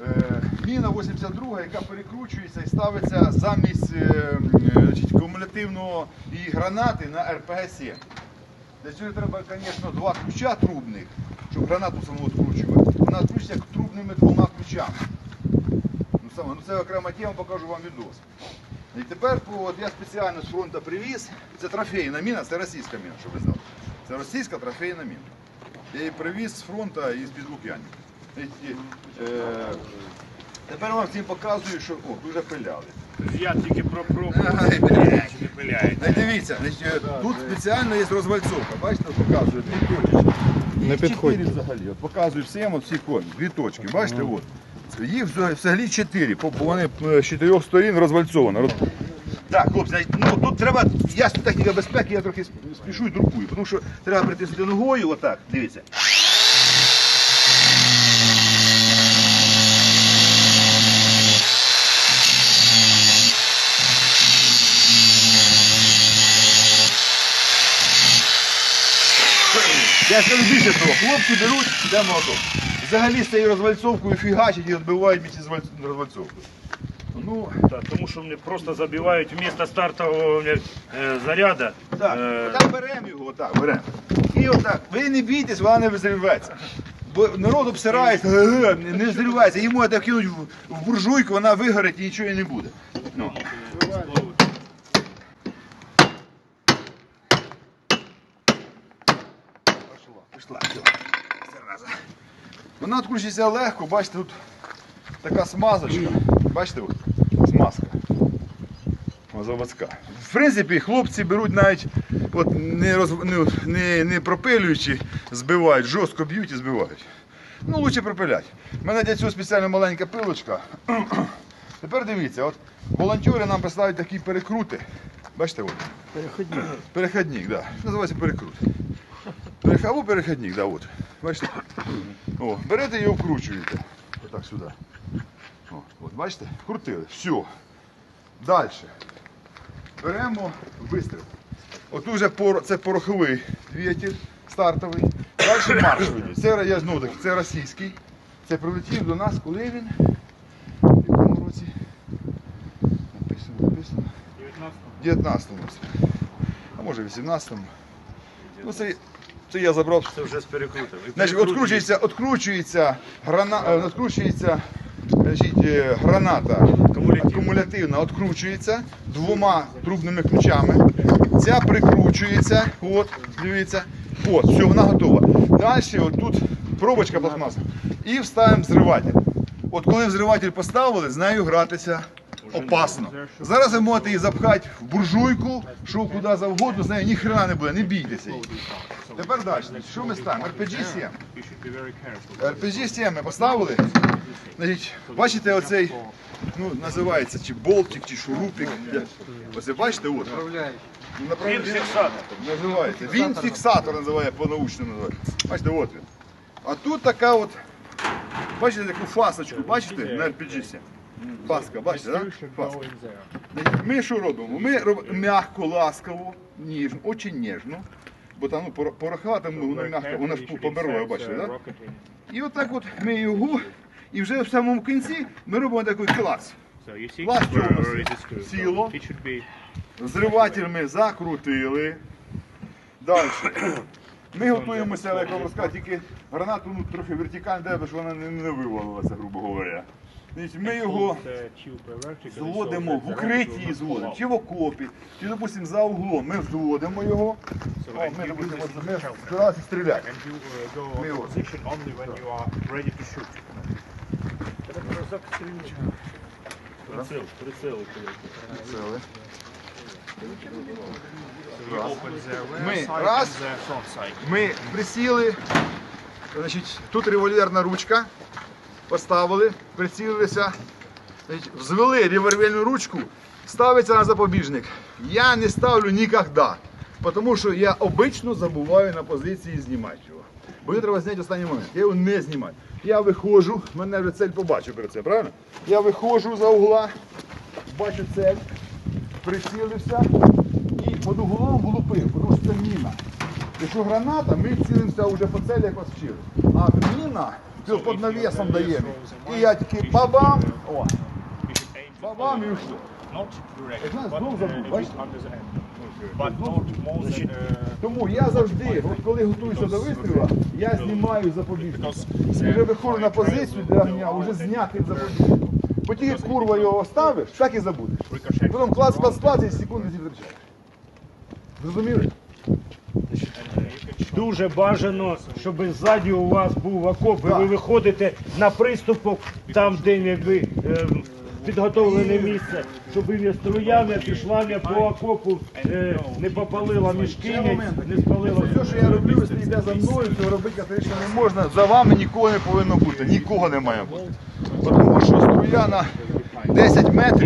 Е, Міна 82, яка перекручується і ставиться замість е, е, кумулятивного і гранати на РПГ-7. Для цього треба, звісно, два ключа трубних, щоб гранату саму відкручувати. Вона відкручується трубними двома ключами. Ну, ну, це окрема тема, покажу вам відос. І тепер я спеціально з фронту привіз. Це трофейна міна, це російська міна, щоб ви знали. Це російська трофейна міна. Я її привіз з фронту і з-під Лук'янів. Е, Тепер вам всім показую, що о, дуже пиляли. Я тільки про пробу. Ай, блядь. Чи не. Значить, дивіться, значить, е, тут спеціально є розвальцовка. Бачите, от показую дві точки. Не чотири взагалі. От показую всім, от всі коні. Дві точки. Бачите, от. Їх взагалі- взагалі чотири. Вони е, з чотирьох сторін розвальцовано. Роз- Так, хлопці, значить, ну тут треба, я техніка безпеки, я трохи сп- спішу і друкую, тому що треба притиснути ногою, отак, дивіться. Я скажу більше того, хлопці беруть, де молоток. Взагалі з цією розвальцовкою фігачать і відбивають місці з розвальцовкою. Ну, Так, тому що вони просто забивають вмісто стартового е, заряду. так, е, отак беремо його, отак, беремо. І отак, ви не бійтесь, вона не взривається. Народ обсирається, не взривається. Йому так кинуть в, буржуйку, вона вигорить і нічого не буде. Ну. Пішла. Зараза. Вона відкручується легко, бачите, тут така смазочка. Бачите, смазка. Заводська. В принципі, хлопці беруть навіть от, не, роз, не, не, не пропилюючи, збивають, жорстко б'ють і збивають. Ну, лучше пропилять. У мене для цього спеціально маленька пилочка. Тепер дивіться, от волонтери нам присилають такі перекрути. Бачите, от. Переходник. Переходник, так. Да. Називається перекрут. Перех- Або переходник, да, от. Бачите? О, берете і вкручуєте. Отак сюди. О, от, бачите? Крутили. Все. Далі. Беремо вистріл. От тут вже пор... це пороховий двигатель стартовий. Далі маршовий. Це я знову таки, це російський. Це прилетів до нас, коли він? В якому році? Написано, написано. 19-му році. А може 18-му. Ну, це, це я забрав Це вже з перекрутом. Значить, перекрут відкручується, відкручується, грана, е, відкручується значить, е, граната Кумулятивна. акумулятивна, відкручується двома трубними ключами. Ця прикручується, от, дивіться, от, все, вона готова. Далі от тут пробочка пластмаса. І вставимо взриватель. От коли взриватель поставили, з нею гратися опасно. Зараз ви можете її запхати в буржуйку, що куди завгодно, з нею ніхрена не буде, не бійтеся її. Тепер далі. Що ми ставимо? RPG-7. RPG-7 ми поставили. Значить, бачите оцей, ну, називається чи болтик, чи шурупик. Оце бачите, от. Ну, Він фіксатор. Називається. Він фіксатор називає по-научному називає. Бачите, от він. А тут така от, бачите, таку фасочку, бачите, на RPG-7. Паска, бачите, так? Фаска. Значить, Ми що робимо? Ми робимо м'яко, ласково, ніжно, дуже ніжно. Бо там ну, там ну, воно м'яко, воно ж поберло, бачите, так? І отак от ми його, і вже в самому кінці ми робимо такий клас. Клас чого? Сіло. Зриватель ми закрутили. Далі. Ми готуємося, як вам розказати, тільки гранату ну, трохи вертикально, де, щоб вона не, не вивалилася, грубо говоря. Ми його зводимо в укритті, зводимо, чи в окопі, чи, допустимо, за углом. Ми зводимо його. О, ми, допустимо, ми збиралися стріляти. Ми його. Прицел, прицел. Цели. Ми раз, ми присіли, значить, тут револьверна ручка, поставили, прицілилися, значить, взвели револьверну ручку, ставиться на запобіжник. Я не ставлю ніколи, тому що я обично забуваю на позиції знімати його. Бо його треба зняти останній момент. Я його не знімаю. Я виходжу, мене вже цель побачив перед це, правильно? Я виходжу за угла, бачу цель, прицілився і під углом влупив, тому що це міна. Якщо граната, ми цілимося вже по целі, як вас вчили. А міна, під, під навісом даємо. І я тільки бабам, о, бабам і все. Not direct, Знаєш, but uh, забув, a бачиш? bit under the hand. But not more than uh, Тому я завжди, от коли готуюся до вистрілу, я знімаю запобіжник. І вже виходжу на позицію для огня, вже знятий запобіжник. Бо тільки курва його ставиш, так і забудеш. ricochet. Потім клац, клац, клац і секунди зі. Зрозуміли? Дуже бажано, щоб ззаді у вас був окоп, і ви виходите на приступок, там, де якби е, підготовлене місце, щоб і струями, пішлами по окопу е, не попалила мішки, не спалила. Все, що я роблю, якщо йде за мною, то робити категорично не можна. За вами нікого не повинно бути. Нікого не має бути. Тому що струя на 10 метрів.